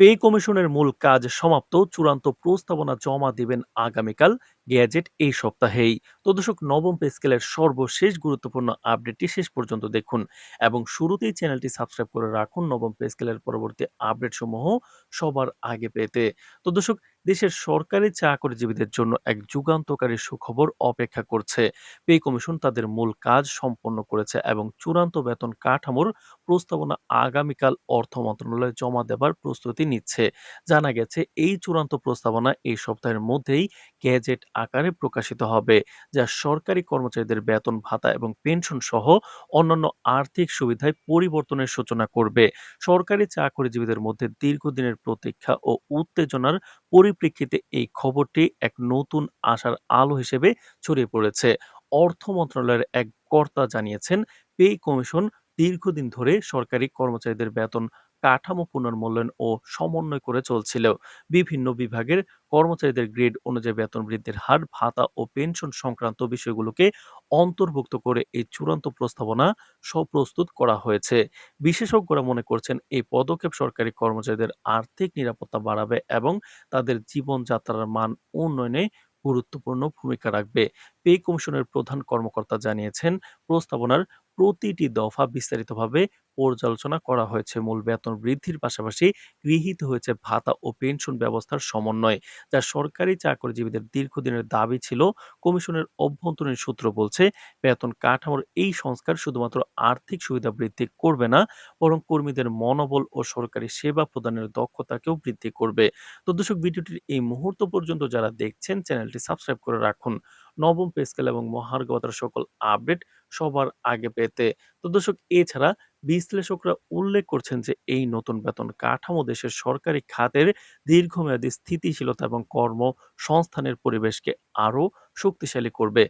Pay কমিশনের মূল কাজ সমাপ্ত। চূড়ান্ত প্রস্তাবনা জমা দেবেন আগামীকাল গ্যাজেট এই সপ্তাহেই। তো দর্শক, নবম পে স্কেলের সর্বশেষ গুরুত্বপূর্ণ আপডেটটি শেষ পর্যন্ত দেখুন এবং শুরুতেই চ্যানেলটি সাবস্ক্রাইব করে রাখুন নবম পে স্কেলের পরবর্তী আপডেটসমূহ সবার আগে পেতে। তো দর্শক দেশের সরকারি চাকরিজীবীদের জন্য এক যুগান্তকারী সুখবর অপেক্ষা করছে। পে কমিশন তাদের মূল কাজ সম্পন্ন করেছে এবং চূড়ান্ত বেতন কাঠামোর প্রস্তাবনা আগামীকাল অর্থ মন্ত্রণালয়ে জমা দেবার প্রস্তুতি নিচ্ছে। জানা গেছে, এই চূড়ান্ত প্রস্তাবনা এই সপ্তাহের মধ্যেই গ্যাজেট আকারে প্রকাশিত হবে, যা সরকারি কর্মচারীদের বেতন ভাতা এবং পেনশন সহ অন্যান্য আর্থিক সুবিধায় পরিবর্তনের সূচনা করবে। সরকারি চাকরিজীবীদের মধ্যে দীর্ঘদিনের প্রতীক্ষা ও উত্তেজনার পরিপ্রেক্ষিতে এই খবরটি এক নতুন আশার আলো হিসেবে ছড়িয়ে পড়েছে। অর্থ মন্ত্রণালয়ের এক কর্তা জানিয়েছেন, পে কমিশন দীর্ঘদিন ধরে সরকারি কর্মচারীদের বেতন কাঠামো পুনর্মূল্যায়ন ও সমন্বয় করে চলছিল। বিভিন্ন বিভাগের কর্মচারীদের গ্রেড অনুযায়ী বেতন বৃদ্ধির হার, ভাতা ও পেনশন সংক্রান্ত বিষয়গুলোকে অন্তর্ভুক্ত করে এই চূড়ান্ত প্রস্তাবনা সপ্রস্তুত করা হয়েছে। বিশেষজ্ঞরা মনে করছেন, এই পদক্ষেপ সরকারি কর্মচারীদের আর্থিক নিরাপত্তা বাড়াবে এবং তাদের জীবনযাত্রার মান উন্নয়নে গুরুত্বপূর্ণ ভূমিকা রাখবে। পে কমিশনের প্রধান কর্মকর্তা জানিয়েছেন, প্রস্তাবনার প্রতিটি দফা বিস্তারিতভাবে পর্যালোচনা করা হয়েছে। মূল বেতন বৃদ্ধির পাশাপাশি গৃহীত হয়েছে ভাতা ও পেনশন ব্যবস্থার সমন্বয়, যা সরকারি চাকরিজীবীদের দীর্ঘদিনের দাবি ছিল। কমিশনের অভ্যন্তরীণ সূত্র বলছে, বেতন কাঠামোর এই সংস্কার শুধুমাত্র আর্থিক সুবিধা বৃদ্ধি করবে না, বরং কর্মীদের মনোবল ও সরকারি সেবা প্রদানের দক্ষতাকেও বৃদ্ধি করবে। তো দর্শক, ভিডিওটির এই মুহূর্ত পর্যন্ত যারা দেখছেন, চ্যানেলটি সাবস্ক্রাইব করে রাখুন। নবম পে স্কেল এবং মহার্গতার সকল আপডেট সবার আগে পেতে। তো দর্শক, এছাড়া বিশ্লেষকরা উল্লেখ করছেন যে, এই নতুন বেতন কাঠামো দেশের সরকারি খাতের দীর্ঘমেয়াদী স্থিতিশীলতা এবং কর্মসংস্থানের পরিবেশকে আরও শক্তিশালী করবে।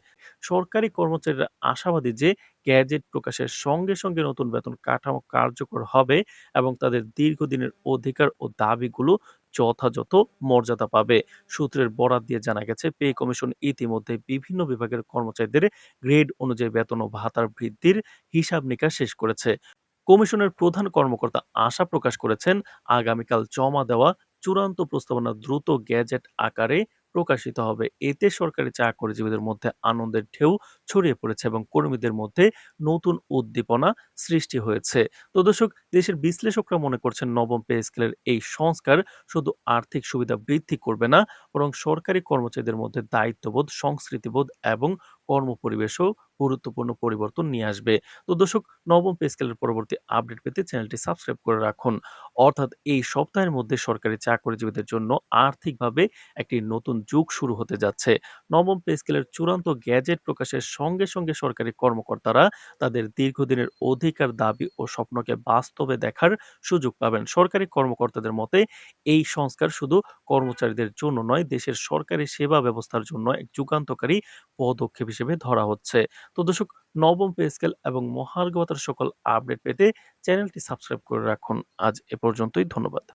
সরকারি কর্মচারীরা আশাবাদী যে গ্যাজেট প্রকাশের সঙ্গে সঙ্গে নতুন বেতন কাঠামো কার্যকর হবে এবং তাদের দীর্ঘদিনের অধিকার ও দাবিগুলো যথাযথ মর্যাদা পাবে। সূত্রের বরাত দিয়ে জানা গেছে, পে কমিশন ইতিমধ্যে বিভিন্ন বিভাগের কর্মচারীদের গ্রেড অনুযায়ী বেতন ও ভাতার বৃদ্ধির হিসাব নিকাশ শেষ করেছে। কমিশনের প্রধান কর্মকর্তা আশা প্রকাশ করেছেন, আগামীকাল জমা দেওয়া চূড়ান্ত প্রস্তাবনা দ্রুত গ্যাজেট আকারে প্রকাশিত হবে। এতে সরকারি চাকরিজীবীদের মধ্যে আনন্দের ঢেউ ছড়িয়ে পড়েছে এবং কর্মীদের মধ্যে নতুন উদ্দীপনা সৃষ্টি হয়েছে। তো দর্শক, দেশের বিশ্লেষকরা মনে করছেন নবম পে স্কেলের এই সংস্কার শুধু আর্থিক সুবিধা বৃদ্ধি করবে না, বরং সরকারি কর্মচারীদের মধ্যে দায়িত্ববোধ, সংস্কৃতিবোধ এবং কর্মপরিবেশেও গুরুত্বপূর্ণ পরিবর্তন নিয়ে আসবে। তো দর্শক, নবম পে স্কেলের পরবর্তী আপডেট পেতে চ্যানেলটি সাবস্ক্রাইব করে রাখুন। অর্থাৎ এই সপ্তাহের মধ্যে সরকারি চাকরিজীবীদের জন্য আর্থিকভাবে একটি নতুন যুগ শুরু হতে যাচ্ছে। নবম পে স্কেলের চূড়ান্ত গ্যাজেট প্রকাশের সঙ্গে সঙ্গে সরকারি কর্মকর্তারা তাদের দীর্ঘদিনের অধিকার দাবি ও স্বপ্নকে বাস্তবে দেখার সুযোগ পাবেন। সরকারি কর্মকর্তাদের মতে, এই সংস্কার শুধু কর্মচারীদের জন্য নয়, দেশের সরকারি সেবা ব্যবস্থার জন্য এক যুগান্তকারী পদক্ষেপ হিসেবে ধরা হচ্ছে। তো দর্শক, নবম পে স্কেল এবং মহার্ঘ ভাতার সকল আপডেট পেতে চ্যানেলটি সাবস্ক্রাইব করে রাখুন। আজ এ পর্যন্তই, ধন্যবাদ।